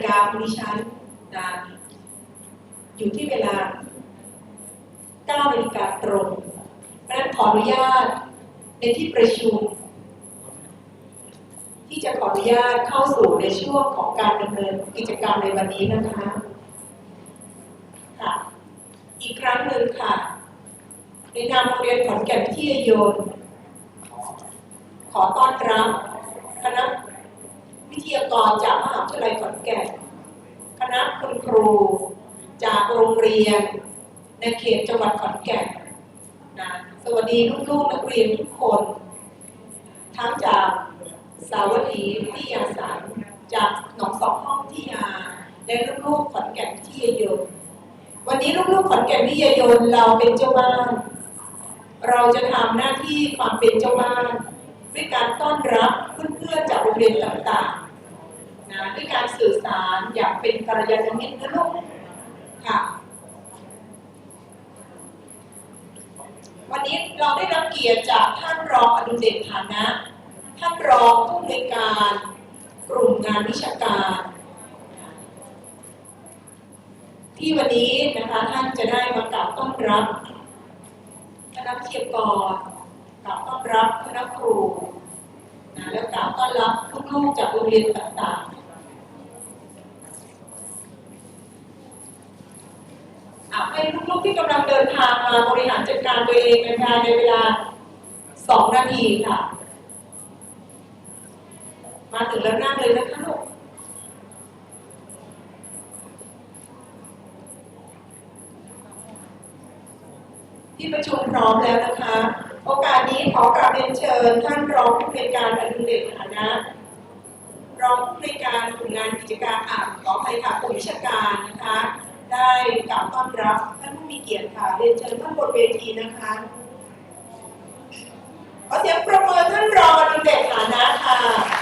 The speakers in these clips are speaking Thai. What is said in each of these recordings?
นาฬิกาของดิฉันนะอยู่ที่เวลา9นาฬิกาตรงเพราะนั้นขออนุญาตในที่ประชุม ที่จะขออนุญาตเข้าสู่ในช่วงของการดำเนินกิจกรรมในวันนี้นะคะค่ะอีกครั้งหนึ่งค่ะในนามโรงเรียนขอนแก่นวิทยายนขอต้อนรับคณะ วิทยากรจากมหาวิทยาลัยขอนแก่นคณะคุณครู จากโรงเรียน ในเขตจังหวัดขอนแก่นนะสวัสดีลูกๆนักเรียนทุกคน ทั้งจากสาวดีวิทยาศาสตร์จากหนองสองห้องวิทยาและลูกๆขอนแก่นวิทยายนวันนี้ลูกๆขอนแก่นวิทยายนเราเป็นเจ้าบ้าน เราจะทำหน้าที่ความเป็นเจ้าบ้านด้วยการต้อนรับเพื่อนๆจากโรงเรียนต่างๆ นะด้วยการสื่อสารอย่างเป็นกัลยาณมิตรนะลูกค่ะ วันนี้เราได้รับเกียรติจากท่านรองอดุลเดชฐานะ ท่านรองผู้อำนวยการกลุ่มงานวิชาการ ที่วันนี้นะคะท่านจะได้มากล่าวต้อนรับคณะวิทยากรกล่าวต้อนรับคณะครูนะแล้วกล่าวต้อนรับลูกๆจากโรงเรียนต่างๆ เอาให้ลูกๆที่กำลังเดินทางมาบริหารจัดการตัวเองในภายในเวลาสองนาทีค่ะ มาถึงแล้วนั่งเลยนะคะลูกที่ประชุมพร้อมแล้วนะคะ โอกาสนี้ขอกราบเรียนเชิญ ท่านรองผู้ในวยการอดุเดชฐานะรองผู้ในวยการกลุ่มงานกิจการอ่านขออภัยค่ะกลุ่มวิชาการนะคะ ได้กล่าวต้อนรับท่านผู้มีเกียรติค่ะเรียนเชิญท่านบนเวทีนะคะขอเสียงประเมินท่านรองดุลเดกฐานะค่ะ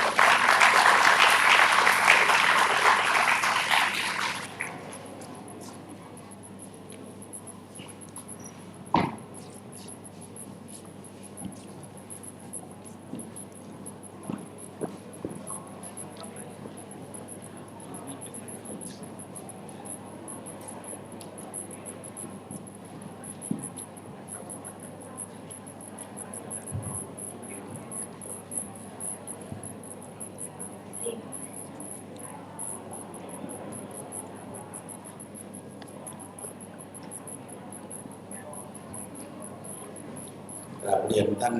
กราบเรียนท่าน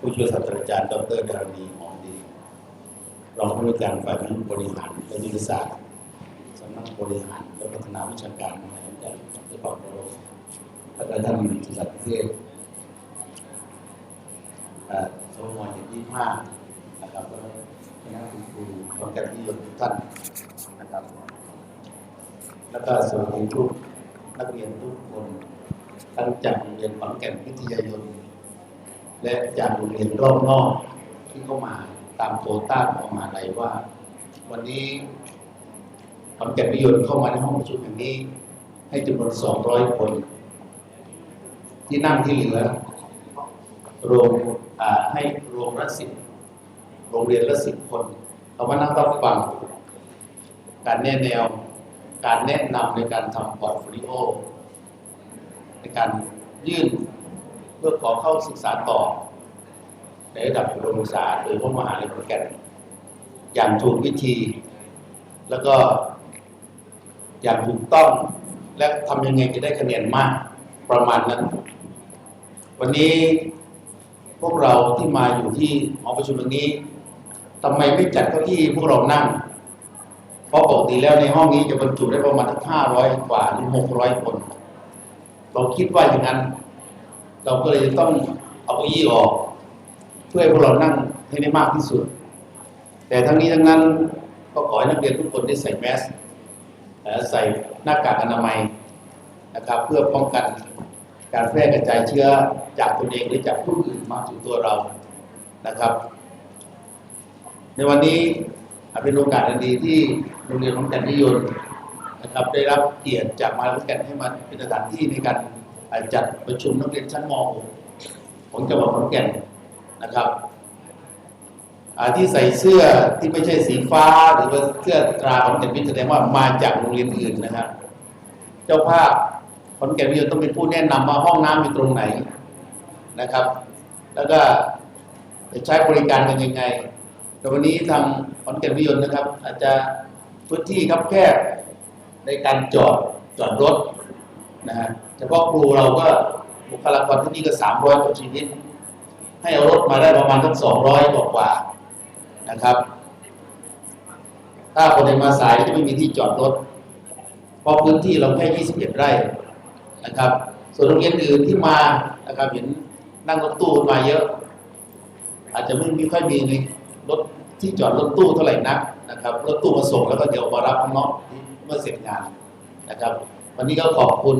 ผู้ช่วยศาสตราจารย์ ดรดารณีหอมดีรองผู้ว่าการฝ่ายบริหารและยุทธศาสตร์สำนักบริหารและพัฒนาวิชาการมหาวิทยาลัยจังหวัดโลกและท่านสัตว์เทศเอ่อสมวันที่ยี่ห้านะครับแล้วก็คณะคุณครูคนกันที่ยทุกท่านนะครับ แล้วก็สวัสดีทุกนักเรียนทุกคน ทั้งจากโรงเรียนขอนแก่นวิทยายน และจากโรงเรียนรอบนอกที่เข้ามาตามโควต้าของมหาลัยว่า วันนี้ขอนแก่นวิทยายนเข้ามาในห้องประชุมแห่งนี้ ให้จำนวน200คน ที่นั่งที่เหลือรวมให้รวมละสิบโรงเรียนละสิบคนเขามานั่งรับฟังการแนะแนว การแนะนำในการทำพอร์ตโฟลิโอ ในการยื่นเพื่อขอเข้าศึกษาต่อ ในระดับอุดมศึกษาหรือพวกมหาลัยขอนแก่นอย่างถูกวิธี แล้วก็อย่างถูกต้องและทำยังไงจะได้คะแนนมากประมาณนั้น วันนี้พวกเราที่มาอยู่ที่หอประชุมตรงนี้ทำไมไม่จัดเก้าอี้พวกเรานั่ง เพราะปกติแล้วในห้องนี้จะบรรจุได้ประมาณทั้งห้าร้อยกว่าถึงหกร้อยคน เราคิดว่าอย่างนั้น เราก็เลยจะต้องเอาเก้าอี้ออก เพื่อให้พวกเรานั่งให้ได้มากที่สุด แต่ทั้งนี้ทั้งนั้นก็ขอให้นักเรียนทุกคนได้ใส่แมสใส่หน้ากากอนามัยนะครับ เพื่อป้องกันการแพร่กระจายเชื้อจากตนเองหรือจากผู้อื่นมาถึงตัวเรานะครับ ในวันนี้เป็นโอกาสอันดีที่โรงเรียนของแก่นนิยม นะครับได้รับเกียรติจากมาวิทยาลัยให้มาเป็นสถานที่ในการจัดประชุมนักเรียนชั้นม .6 ของจังหวัดขอนแก่นนะครับที่ใส่เสื้อที่ไม่ใช่สีฟ้าหรือว่าเสื้อตราของเด็กวิทย์แสดงว่ามาจากโรงเรียนอื่นนะครับ เจ้าภาพขอนแก่นวิทยาต้องเป็นผู้แนะนำว่าห้องน้ำอยู่ตรงไหนนะครับ แล้วก็จะใช้บริการกันยังไง แต่วันนี้ทางขอนแก่นวิทยานะครับ อาจจะพื้นที่ครับแคบ ในการจอดจอดรถนะฮะเฉพาะครูเราก็บุคลากรที่นี่ก็สามร้อยกว่าชีวิต ให้เอารถมาได้ประมาณทั้งสองร้อยกว่านะครับ ถ้าคนใดมาสายจะไม่มีที่จอดรถเพราะพื้นที่เราแค่21ไร่นะครับ ส่วนโรงเรียนอื่นที่มานะครับเห็นนั่งรถตู้มาเยอะ อาจจะไม่มีค่อยมีในรถที่จอดรถตู้เท่าไหร่นักนะครับรถตู้มาส่งแล้วก็เดี๋ยวมารับข้างนอก เมื่อเสร็จงานนะครับ วันนี้ก็ขอบคุณ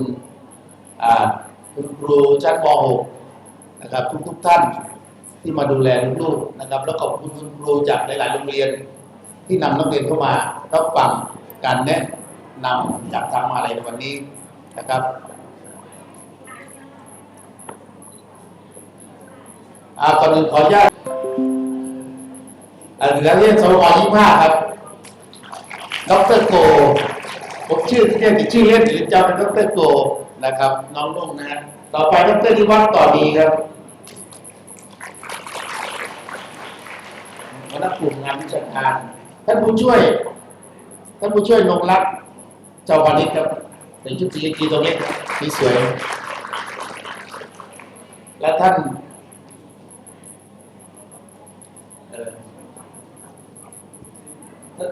คุณครูชั้นม .6 นะครับทุกๆท่านที่มาดูแลลูกๆนะครับ แล้วขอบคุณคุณครูจากหลายๆโรงเรียน ที่นำนักเรียนเข้ามารับฟังการแนะนำจากทางมหาลัยในวันนี้นะครับอ่าก่อนอื่นขออนุญาตอ่าเหลือเรียนสวยี่ห้าครับ ดรโก ผมชื่อที่เรียกชื่อเล่นหรือจำเป็นดรโกนะครับ น้องนุ่งนะฮะต่อไปดรนิวัฒน์ต่อดีครับหัวหน้ากลุ่มงานวิชาการท่านผู้ช่วยท่านผู้ช่วยนงรักเจ้าวานิชครับในชุดสีกีตรงนี้สีสวย และท่านเอ่อ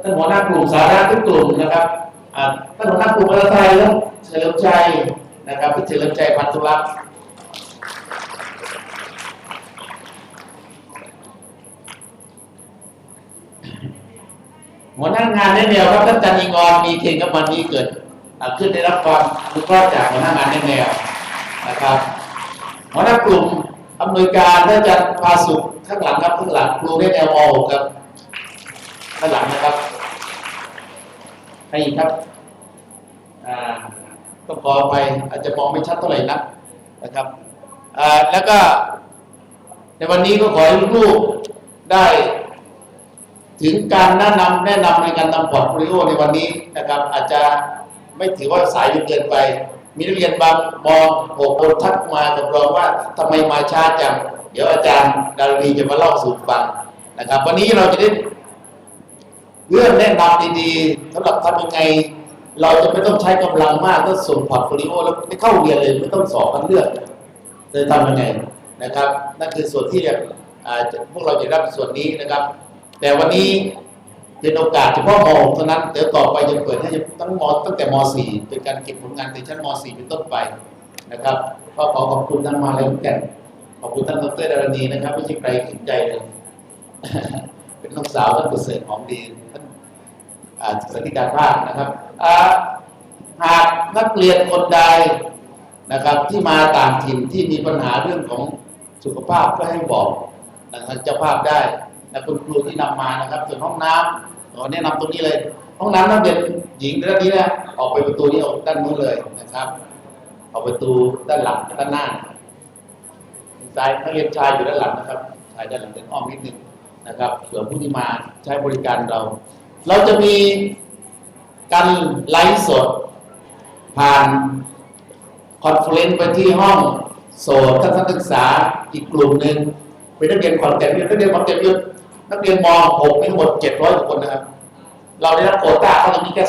ท่านหัวหน้ากลุ่มสาระทุกกลุ่มนะครับ ท่านหัวหน้ากลุ่มภาษาไทยแล้วเฉลิมชัยนะครับพี่เฉลิมชัยพันธุรักษ์หัวหน้างานแนแนวครับท่านจันยิงอนมีเคนกับมันนี้เกิดขึ้นได้รับความอนุเคราะห์จากหัวหน้างานแนแนวนะครับหัวหน้ากลุ่มอำนวยการท่านอาจารย์พาสุขข้างหลังครับข้างหลังครูได้แนวอครับข้างหลังนะครับ ให้อีกครับอ่าต้องขอไปอาจจะมองไม่ชัดเท่าไหร่นักนะครับแล้วก็ในวันนี้ก็ขอให้ลูกๆได้ ถึงการแนะนำแนะนำในการทำพอร์ตโฟลิโอในวันนี้นะครับ อาจจะไม่ถือว่าสายจนเกินไป มีนักเรียนบางมองโผล่คนทักมากับเราว่าทำไมมาช้าจัง เดี๋ยวอาจารย์ดารีจะมาเล่าสู่ฟังนะครับ วันนี้เราจะได้ เรื่องแนะนำดีๆสำหรับทำยังไง เราจะไม่ต้องใช้กำลังมากก็ส่งพอร์ตโฟลิโอแล้วไม่เข้าเรียนเลยไม่ต้องสอบกันเลือกจะทำยังไงนะครับ นั่นคือส่วนที่อ่าพวกเราจะรับส่วนนี้นะครับ แต่วันนี้เป็นโอกาสเฉพาะม .6 เท่านั้นเดี๋ยวต่อไปจะเปิดให้ตั้งมตั้งแต่ม .4 เป็นการเก็บผลงานในชั้นม .4 เป็นต้นไปนะครับก็ขอขอบคุณท่านมาแล้วก่นขอบคุณท่านดรดารณีนะครับไม่ใช่ใครขินใจเลย เป็นน้องสาวท่านประเสริฐของดี สถิการภาคนะครับหากนักเรียนคนใดนะครับ ที่มาต่างถิ่นที่มีปัญหาเรื่องของสุขภาพก็ให้บอกนะครับเจ้าภาพได้นะคุณครูที่นำมานะครับส่วนห้องน้ำขอแนะนำตรงนี้เลย ห้องน้ำนักเรียนหญิงด้านนี้นะออกไปประตูนี้ออกด้านนู้นเลยนะครับ ออกประตูด้านหลังด้านหน้าซ้ายนักเรียนชายอยู่ด้านหลังนะครับชายด้านหลังเป็นอ้อมนิดนึงนะครับเผื่อผู้ที่มาใช้บริการเรา เราจะมีการไลฟ์สด ผ่านคอนเฟอเรนซ์ไปที่ห้องโสดท่านนักศึกษาอีกกลุ่มหนึ่งเป็นนักเรียนขอนแก่นนักเรียนขอนแก่นยุทนักเรียนม .6 มีทั้งหมด700กว่าคนนะครับ เราได้รับโควต้าเขาตรงนี้แค่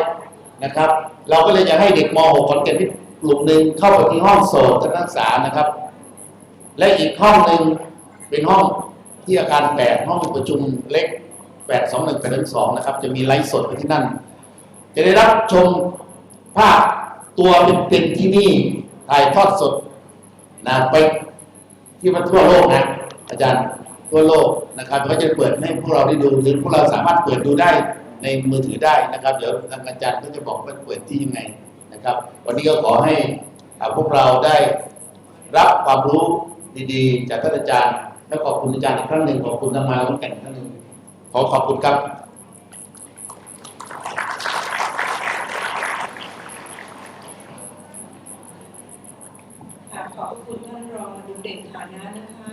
200 นะครับ เราก็เลยจะให้เด็กม .6 ขอนแก่นที่กลุ่มหนึ่งเข้าไปที่ห้องโสดท่านนักศึกษานะครับ และอีกห้องหนึ่งเป็นห้องที่อาคาร8ห้องประชุมเล็ก 821 822นะครับ จะมีไลฟ์สดไปที่นั่น จะได้รับชมภาพตัวเป็นๆที่นี่ถ่ายทอดสดนะไปที่มันทั่วโลกนะอาจารย์ทั่วโลกนะครับก็จะเปิดให้พวกเราได้ดูหรือพวกเราสามารถเปิดดูได้ในมือถือได้นะครับ เดี๋ยวทางอาจารย์ก็จะบอกว่าเปิดที่ยังไงนะครับ วันนี้ก็ขอให้พวกเราได้รับความรู้ดีๆ จากท่านอาจารย์และขอบคุณอาจารย์อีกครั้งหนึ่งขอบคุณทางมาแล้วก็แก่นอีกครั้งหนึ่ง ขอขอบคุณครับ ขอบคุณท่านรองดูเด่นฐานะนะคะ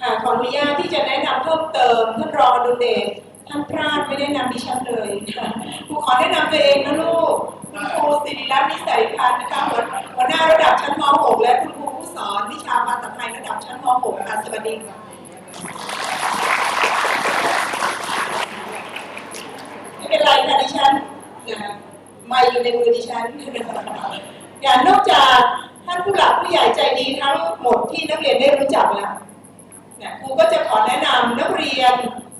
ค่ะขออนุญาตที่จะแนะนำเพิ่มเติมท่านรองดุลเดชท่านพลาดไม่ได้นำดิฉันเลยค่ะครูขอแนะนำตัวเองนะลูกคุณครูสิริรัตน์นิสัยพันธ์นะคะหัวหัวหน้าระดับชั้นม .6 และคุณครูผู้สอนวิชาภาษาไทยระดับชั้นม .6 ค่ะสวัสดีค่ะไม่ เป็นไรค่ะดิฉันนะไม่อยู่ในมือดิฉันอย่างนอกจากท่านผู้หลักผู้ใหญ่ใจดีทั้งหมดที่นักเรียนได้รู้จักแล้วนะครูก็จะขอแนะนำนักเรียน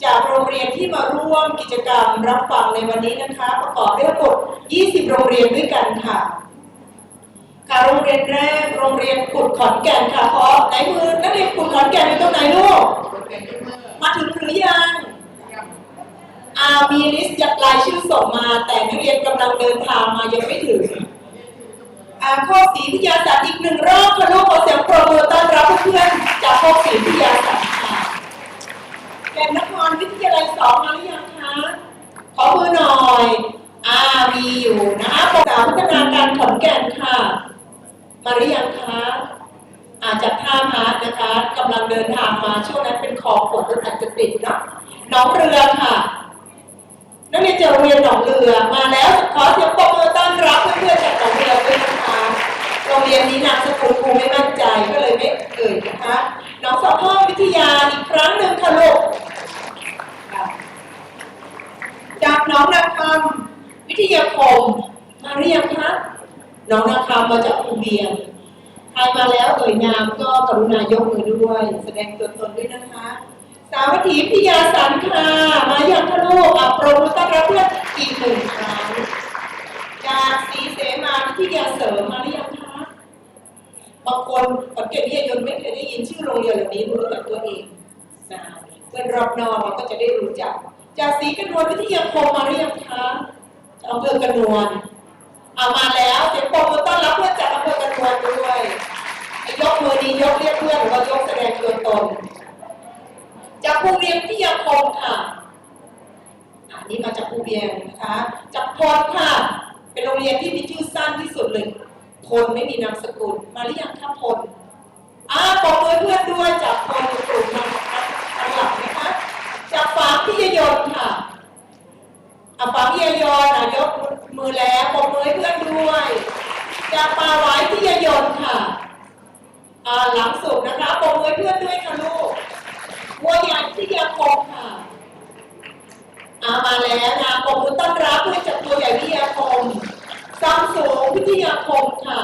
จากโรงเรียนที่มาร่วมกิจกรรมรับฟังในวันนี้นะคะ ประกอบด้วยทั้งหมด20 โรงเรียนด้วยกันค่ะค่ะโรงเรียนแรกโรงเรียนขุดขอนแก่นค่ะขอไหนมือนักเรียนขุดขอนแก่นอยู่ตรงไหนลูกมาถึงหรือยัง อามีลิสต์จากรายชื่อส่งมา แต่นักเรียนกำลังเดินทางมายังไม่ถึงอาข้อสีวิทยาศาสตร์อีกหนึ่งรอบค่ะลูกขอเสียงปรบมือต้อนรับเพื่อนจากข้อสีวิทยาศาสตร์ค่ะแก่นนครวิทยาลัยสองมาหรือยังคะขอมือหน่อยอ่ามีอยู่นะคะปรึกษาพัฒนาการขอนแก่นค่ะ มาหรือยังคะอาจากท่ามาร์นะคะกำลังเดินทางมาช่วงนั้นเป็นคอฝนรถอาจจะติดเนาะน้องเรือค่ะ นักเรียนจากโรงเรียนหนองเรือมาแล้วขอเสียงปรบมือต้อนรับเพื่อนๆจากหนองเรือด้วยนะคะโรงเรียนนี้นามสกุลครูไม่มั่นใจก็เลยไม่เอ่ยนะคะน้องสอบพ่อวิทยาอีกครั้งหนึ่งค่ะลูกจากน้องนาคำวิทยาคมมาเรียงคะน้องนาคำมาจากภูเบียงใครมาแล้วเอ่ยนามก็กรุณายกมือด้วย แสดงตัวตนด้วยนะคะ สาวัตถีพิยาสันค่ะมาย่างทะลุอัปโปรมุต้อนรับเพื่อนอีกหนึ่งครั้งจากสีเสมาวิยาเสริมมาหรือยังคะบางคนสังเกตที่ยนไม่เคยได้ยินชื่อโรงเรียนเหล่านี้รู้จักตัวเองนะเพื่อนรอบนอกเราก็จะได้รู้จัก จากสีกระนวลวิทยาคมมาหรือยังคะอำเภอกระนวลเอามาแล้วเสียงปรบมือต้อนรับเพื่อนจากอำเภอกระนวลด้วยยกมือดียกเรียกเพื่อนหรือว่ายกแสดงตัวตน จากภูเวียงพิทยาคมค่ะอันนี้มาจากภูเวียงนะคะ จากพลค่ะ เป็นโรงเรียนที่มีชื่อสั้นที่สุดเลยพลไม่มีนามสกุล มาหรือยังคะพลอ่าปรบมือเพื่อนด้วยจากพลกลุ่มมาทางหลังนะคะ จากฝางพิยยนค่ะอ่าฝางพิยยนต์อะยกมือแล้วปรบมือให้เพื่อนด้วย จากปลาไว้พิยยนค่ะอ่าหลังสุดนะคะปรบมือให้เพื่อนด้วยค่ะลูก วัวใหญ่พิทยาคมค่ะอามาแล้วนะปมมือต้อนรับเพื่อจากตัวใหญ่พิทยาคมซัมสูงพิทยาคมค่ะ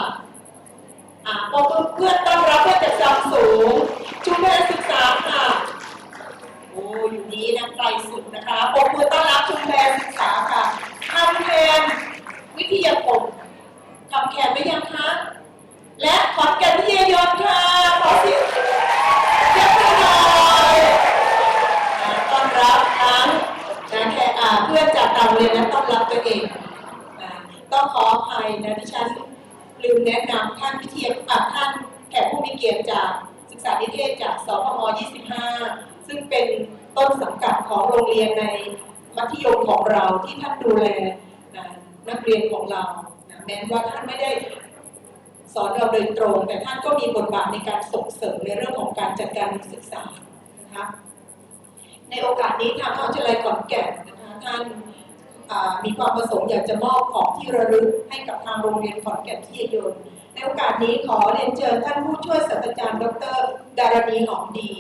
อ่าปมมือเพื่อนต้อนรับเพื่อจากซัมสูงชุมแพรศึกษาค่ะโอ้อยู่นี้นะไกลสุดนะคะปมมือต้อนรับชุมแพรศึกษาค่ะคำแคนวิทยาคมคำแคนไม่ยังคะขอนแก่นวิทยายนต์ค่ะ ขอเสียงเสียงปรบมือหน่อยอ่าต้อนรับทั้งนะแค่อ่าเพื่อนจากต่างโรงเรียนและต้อนรับตัวเองอ่าต้องขออภัย นะที่ฉันลืมแนะนำท่านพิธีอ่าท่านแขกผู้มีเกียรติจากศึกษานิเทศจากสพม25 ซึ่งเป็นต้นสังกัดของโรงเรียนในมัธยมของเราที่ท่านดูแลนะนักเรียนของเรานะแม้ว่าท่านไม่ได้สอนเราโดยตรง แต่ท่านก็มีบทบาทในการส่งเสริมในเรื่องของการจัดการศึกษานะคะในโอกาสนี้ทางมหาวิทยาลัยขอนแก่นนะคะท่าน มีความประสงค์อยากจะมอบของที่ระลึกให้กับทางโรงเรียนขอนแก่นที่ยนในโอกาสนี้ขอเรียนเชิญท่านผู้ช่วยศาสตราจารย์ ดร ดารณีหอมดี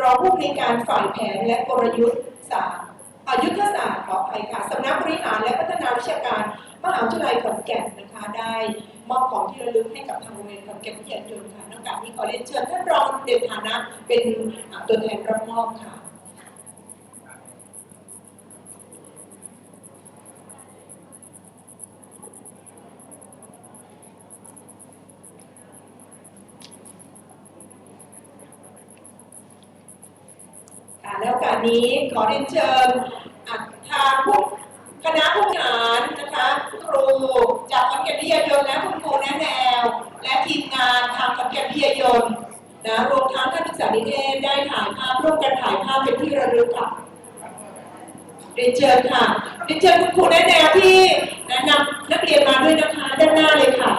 รองผู้อำนการฝ่ายแผนและกลยุทธ์ศาสตร์อายุทธศาสตร์ขออภัยค่ะสำนักบริหารและพัฒนาวิชาการมหาวิทยาลัยขอนแก่นนะคะได้มอบของที่ระลึกให้กับทางโรงเรียนขอนแก่นวิทยาจุฬค่ะนอกจากนี้ขอเรียนเชิญท่านรองเดชฐานะเป็นตัวแทนรับมอบค่ะ ค่ะแล้วโอกาส นี้ขอเรียนเชิญทางผู้คณะผู้บริหารนะคะครูจากขอนแก่นวิทยายนและคุณครูแนะแนว และทีมงานทางขอนแก่นวิทยายนนะรวมทั้งท่านศึกษานิเทศได้ถ่ายภาพร่วมกันถ่ายภาพเป็นที่ระลึกค่ะเรียนเชิญค่ะเรียนเชิญคุณครูแนะแนวที่แนะนำนักเรียนมาด้วยนะคะด้านหน้าเลยค่ะ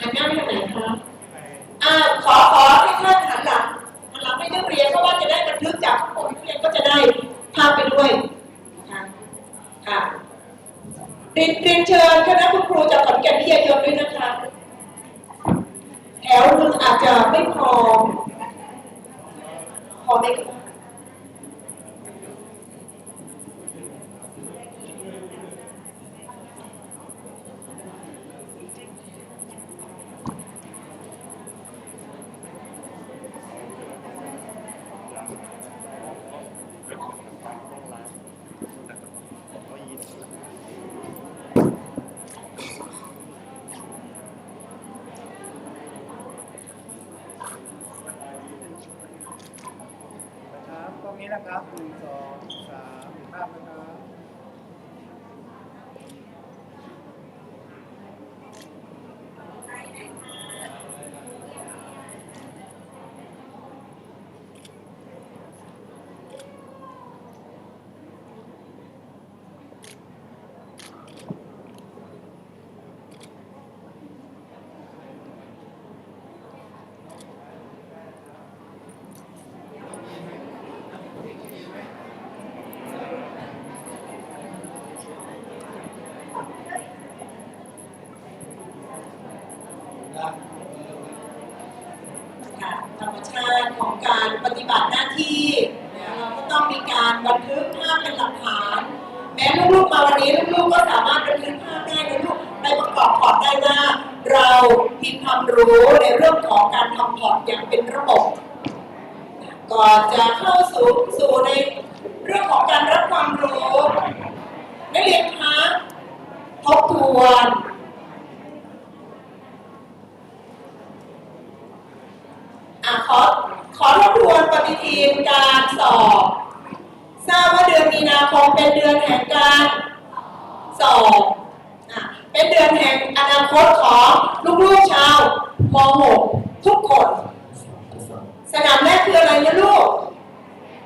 หันหน้าไปทางไหนคะอ่าขอขอ ได้ภาพไปด้วยนะคะค่ะเรียนเชิญคณะคุณครูจากขอนแก่นพิทเยอะด้วยนะคะ แถวคุณอาจจะไม่พอพอไหมคะ นะครับตรงนี้นะครับหนึ่งสองสามภาพนะครับ ค่ะธรรมชาติของการปฏิบัติหน้าที่นะเราก็ต้องมีการบันทึกภาพเป็นหลักฐาน แม้ลูกๆมาวันนี้ลูกๆก็สามารถบันทึกภาพได้นะลูกไปประกอบพอร์ตได้ว่าเรามีความรู้ในเรื่องของการทำพอร์ตอย่างเป็นระบบ ก่อนจะเข้าสู่สู่ในเรื่องของการรับความรู้นักเรียนคะทบทวน อะขอขอท ทวนปฏิทินการสอบ ทราบว่าเดือนมีนาคมเป็นเดือนแห่งการสอบเป็นเดือนแห่งอนาคตของลูกๆชาวม .6 ทุกคน สนามแรกคืออะไรนะลูก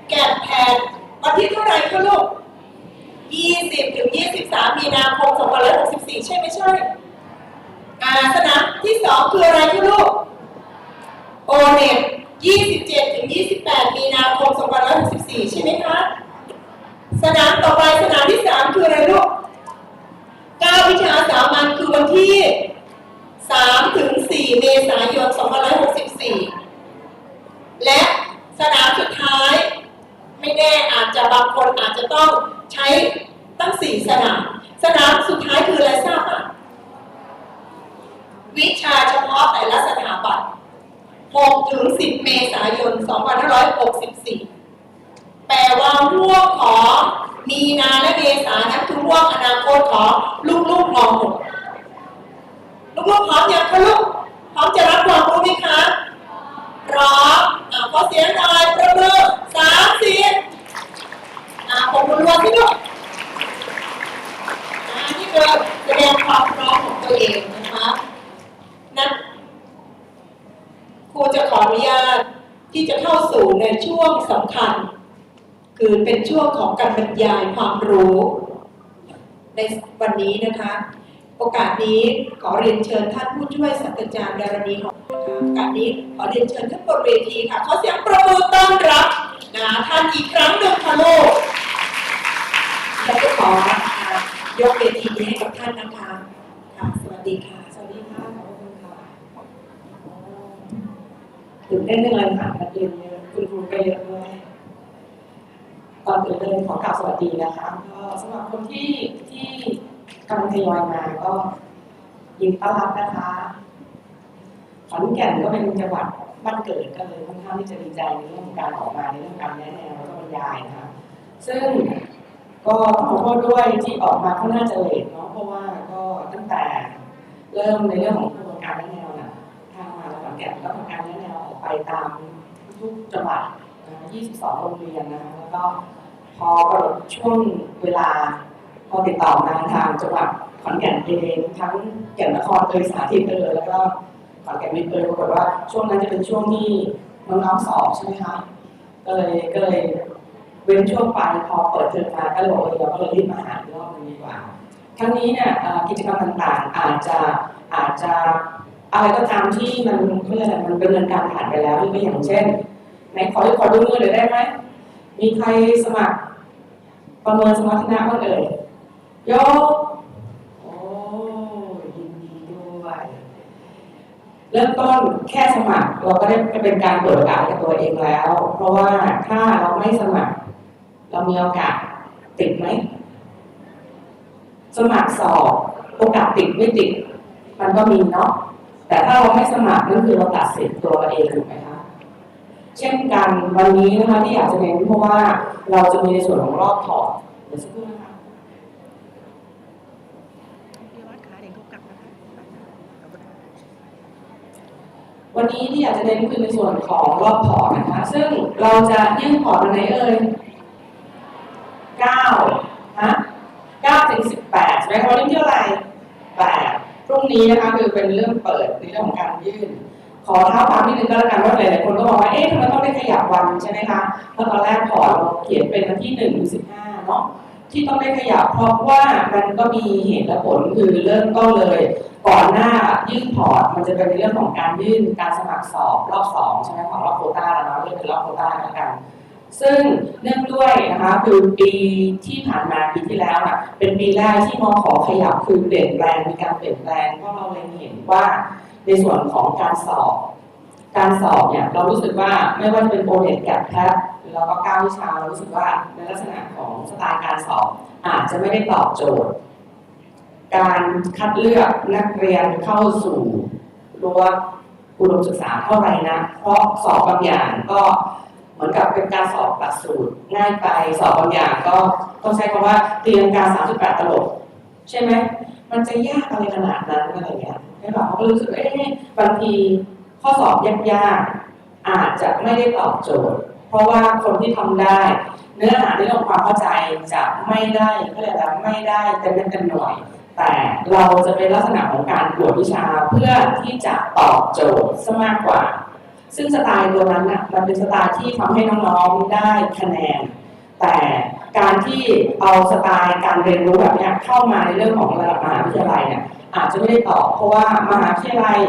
แกะแผ่นวันที่เท่าไหร่คะลูก 20 ถึง 23 มีนาคม 2564 ใช่ไม่ใช่อ่าสนามที่สองคืออะไรคะลูก โอเน็ต 27 ถึง 28 มีนาคม 2564 ใช่ไหมคะ สนามต่อไปสนามที่ 3 คืออะไรลูก 9 วิชาสามัญคือวันที่ 3 ถึง 4 เมษายน 2564 และสนามสุดท้าย ไม่แน่อาจจะบางคนอาจจะต้องใช้ตั้ง 4 สนาม สนามสุดท้ายคืออะไรทราบป่ะวิชาเฉพาะแต่ละสถาบัน 6ถึง 10 เมษายน 2564 แปลว่าห่วงของมีนาและเมษานั้นคือห่วงอนาคตของลูกๆม .6 ลูกๆพร้อมยังคะลูกพร้อมจะรับความรู้ไหมคะพร้อมอะขอเสียงหน่อยประมือสามสี่อะผมรวๆที่ลูกอะนี่คือแสดงความพร้อมของตัวเองนะคะนั้น ครูจะขออนุญาตที่จะเข้าสู่ในช่วงสำคัญ คือเป็นช่วงของการบรรยายความรู้ ในวันนี้นะคะ โอกาสนี้ขอเรียนเชิญท่านผู้ช่วยศาสตราจารย์ดารณีของเรานะคะโอกาสนี้ขอเรียนเชิญท่านบนเวทีค่ะขอเสียงประมือต้อนรับนะท่านอีกครั้งหนึ่งค่ะลูกและก็ขอยกเวทีนี้ให้กับท่านนะคะค่ะสวัสดีค่ะขอบคุณค่ะ ตื่นเต้นจังเลยค่ะนักเรียนเยอะคุณครูก็เยอะด้วยก่อนอื่นเลยขอกล่าวสวัสดีนะคะก็สำหรับคนที่ที่กำลังทยอยมาก็ยินดีต้อนรับนะคะขอนแก่นก็เป็นจังหวัดบ้านเกิดก็เลยค่อนข้างที่จะดีใจในเรื่องของการออกมาในเรื่องการแนะแนวแล้วก็บรรยายนะคะซึ่งก็ต้องขอโทษด้วยที่ออกมาค่อนข้างจะเลทเนาะเพราะว่าก็ตั้งแต่เริ่มในเรื่องของกระบวนการแนะแนวน่ะทางมหาลัยขอนแก่นก็ทำการแนะแนว ไปตามทุกจังหวัดนะ22 โรงเรียนนะคะแล้วก็พอกำหนดช่วงเวลา พอติดต่อมาทางจังหวัดขอนแก่นเองทั้งแก่นนครเอยสาธิตเอยแล้วก็ขอนแก่นไม่เอยปรากฏว่าช่วงนั้นจะเป็นช่วงที่น้องๆสอบใช่ไหมคะก็เลยก็เลยเว้นช่วงไปพอเปิดเทอมมาก็เลยเออเราก็เลยรีบมาหาอีกรอบหนึงดีกว่าทั้งนี้เนี่ยกิจกรรมต่างๆอาจจะอาจจะ อะไรก็ตามที่มันเพื่ออะไรมันดำเนิงการผ่านไปแล้วยกอย่างเช่นไหนขอขอดูมือเลยได้ไหมมีใครสมัครประเมินสมรรถนะบ้างเอ่ยยกโอ้ยินดีด้วยเริ่มต้นแค่สมัครเราก็ได้เป็นการเปิดโอกาสกับตัวเองแล้ว เพราะว่าถ้าเราไม่สมัคร เรามีโอกาสติดไหมสมัครสอบโอกาสติดไม่ติด มันก็มีเนาะ แต่ถ้าเราไม่สมัครนั่นคือเราตัดสินตัวเราเองถูกไหมคะเช่นกันวันนี้นะคะที่อยากจะเน้นเพราะว่าเราจะมีในส่วนของรอบถอดเดี๋ยวสักครู่นะคะวันนี้ที่อยากจะเน้นคือในส่วนของรอบพอร์ตนะคะ ซึ่งเราจะยื่นพอร์ตวันไหนเอ่ย9นะ9ถึง18ใช่ไหมคะวันนี้ที่เรุ่งนี้นะคะคือเป็นเรื่องเปิดในเรื่องของการยื่น ขอเท้าความนิดนึงก็แล้วกันว่าหลายๆคนก็บอกว่าเอ๊ะทำไมต้องได้ขยับวันใช่ไหมคะเพราะตอนแรกพอเราเขียนเป็นวันที่1ถึง15เนาะที่ต้องได้ขยับเพราะว่ามันก็มีเหตุและผลคือเริ่มต้นเลย ก่อนหน้ายื่นพอร์ตมันจะเป็นในเรื่องของการยื่นการสมัครสอบรอบสองใช่ไหมของรอบโคต้าแล้วเนาะเรียกเป็นรอบโคต้าแล้วกัน ซึ่งเนื่องด้วยนะคะคือปีที่ผ่านมาปีที่แล้วน่ะเป็นปีแรกที่มอขอขยับคือเปลี่ยนแปลงมีการเปลี่ยนแปลงเพราะเราเลยเห็นว่าในส่วนของการสอบ การสอบเนี่ยเรารู้สึกว่าไม่ว่าจะเป็นโอเน็ตแกดแพทแล้วก็ก้าววิชาเรารู้สึกว่าในลักษณะของสไตล์การสอบอาจจะไม่ได้ตอบโจทย์ การคัดเลือกนักเรียนเข้าสู่รั้วอุดมศึกษาเท่าไหร่นะเพราะสอบบางอย่างก็ มือนกับเป็นการสอบหลักสูตรง่ายไปสอบบางอย่างก็ต้องใช้คำว่าเตรียมการ 38 ตลบ ใช่ไหม มันจะยากอะไรขนาดนั้นอะไรเงี้ยใช่ป่ะเขาก็รู้สึกเอ๊ะบางทีข้อสอบยากๆอาจจะไม่ได้ตอบโจทย์ เพราะว่าคนที่ทำได้ เนื้อหาในเรื่องความเข้าใจจะไม่ได้ก็เลยกอะไรไม่ได้เต็มเม็ดเต็มหน่วย แต่เราจะเป็นลักษณะของการตรวจวิชาเพื่อที่จะตอบโจทย์ซะมากกว่า ซึ่งสไตล์ตัวนั้นน่ะมันเป็นสไตล์ที่ทำให้น้องๆได้คะแนน แต่การที่เอาสไตล์การเรียนรู้แบบนี้เข้ามาในเรื่องของระดับมหาวิทยาลัยเนี่ยอาจจะไม่ได้ตอบเพราะว่ามหาวิทยาลัย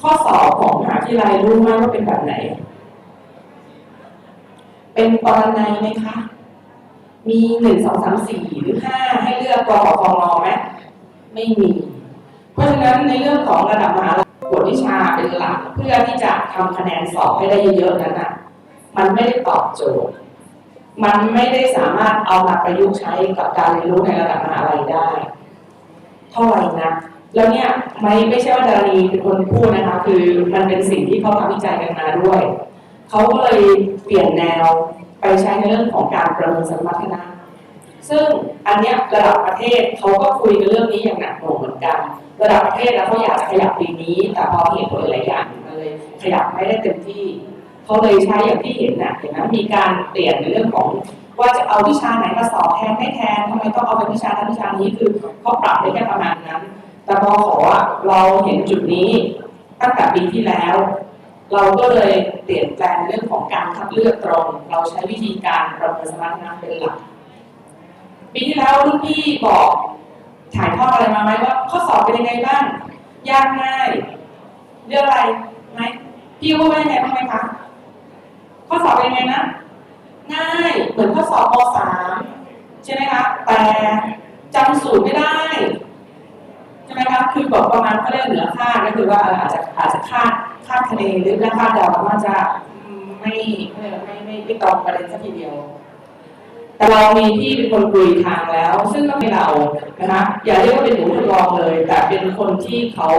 ข้อสอบของมหาวิทยาลัยรู้ไหมว่าเป็นแบบไหน เป็นปรนัยไหมคะ มีหนึ่งสองสามสี่หรือห้าให้เลือกกอฟองรอไหมไม่มี เพราะฉะนั้นในเรื่องของระดับมหาลัย กวดวิชาเป็นหลักเพื่อที่จะทำคะแนนสอบให้ได้เยอะๆนั้นน่ะมันไม่ได้ตอบโจทย์ มันไม่ได้สามารถเอามาประยุกต์ใช้กับการเรียนรู้ในระดับมหาลัยได้ เท่าไหร่นะแล้วเนี่ยไม่ไม่ใช่ว่าดารีเป็นคนพูดนะคะ คือมันเป็นสิ่งที่เขาทำวิจัยกันมาด้วย เขาก็เลยเปลี่ยนแนวไปใช้ในเรื่องของการประเมินสมรรถนะ ซึ่งอันเนี้ยระดับประเทศเขาก็คุยกันเรื่องนี้อย่างหนักหน่วงเหมือนกัน ระดับประเทศแล้วเขาอยากขยับปีนี้ แต่พอเหตุผลหลายอย่างมันเลยขยับไม่ได้เต็มที่เขาเลยใช้อย่างที่เห็นน่ะเห็นไหมมีการเปลี่ยนในเรื่องของว่าจะเอาวิชาไหนมาสอบแทนไม่แทนทำไมต้องเอาเป็นวิชานั้นวิชานี้คือเขาปรับได้แค่ประมาณนั้น แต่พอขออะเราเห็นจุดนี้ตั้งแต่ปีที่แล้ว เราก็เลยเปลี่ยนแปลงเรื่องของการคัดเลือกตรง เราใช้วิธีการประเมินสมรรถนะเป็นหลักปีที่แล้วรุ่นพี่บอก ถ่ายทอดอะไรมาไหมว่าข้อสอบเป็นยังไงบ้าง ยากง่ายเรื่องอะไรไหมพี่ว่าเป็นยังไงบ้างไหมคะข้อสอบเป็นยังไงนะง่ายเหมือนข้อสอบม .3 ใช่ไหมคะแต่จำสูตรไม่ได้ใช่ไหมคะคือบอกประมาณเขาเรียกเหนือคาดก็คือว่าอาจจะอาจจะคาดคาดคะเนหรือคาดเดาว่าจะไม่ไม่ไม่ไม่ไม่ตรงประเด็นสักทีเดียว แต่เรามีที่เป็นคนคุยทางแล้ว ซึ่งก็เป็นเรานะคะอย่าเรียกว่าเป็นหนูทดลองเลย แต่เป็นคนที่เขา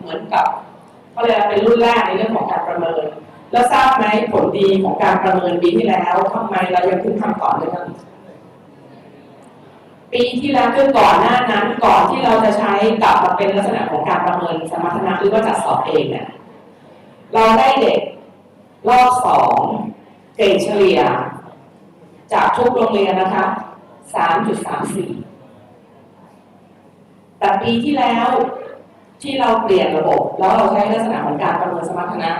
เหมือนกับเขาเรียกเป็นรุ่นแรกในเรื่องของการประเมิน แล้วทราบไหมผลดีของการประเมินปีที่แล้วทำไมเรายังถึงทำต่อเลยครับปีที่แล้วคือก่อนหน้านั้นก่อนที่เราจะใช้กลับมาเป็นลักษณะของการประเมินสมรรถนะหรือว่าจัดสอบเองเนี่ยเราได้เด็กรอบสองเกรดเฉลี่ย จากทุกโรงเรียนนะคะ 3.34 แต่ปีที่แล้วที่เราเปลี่ยนระบบ แล้วเราใช้ลักษณะของการประเมินสมรรถนะ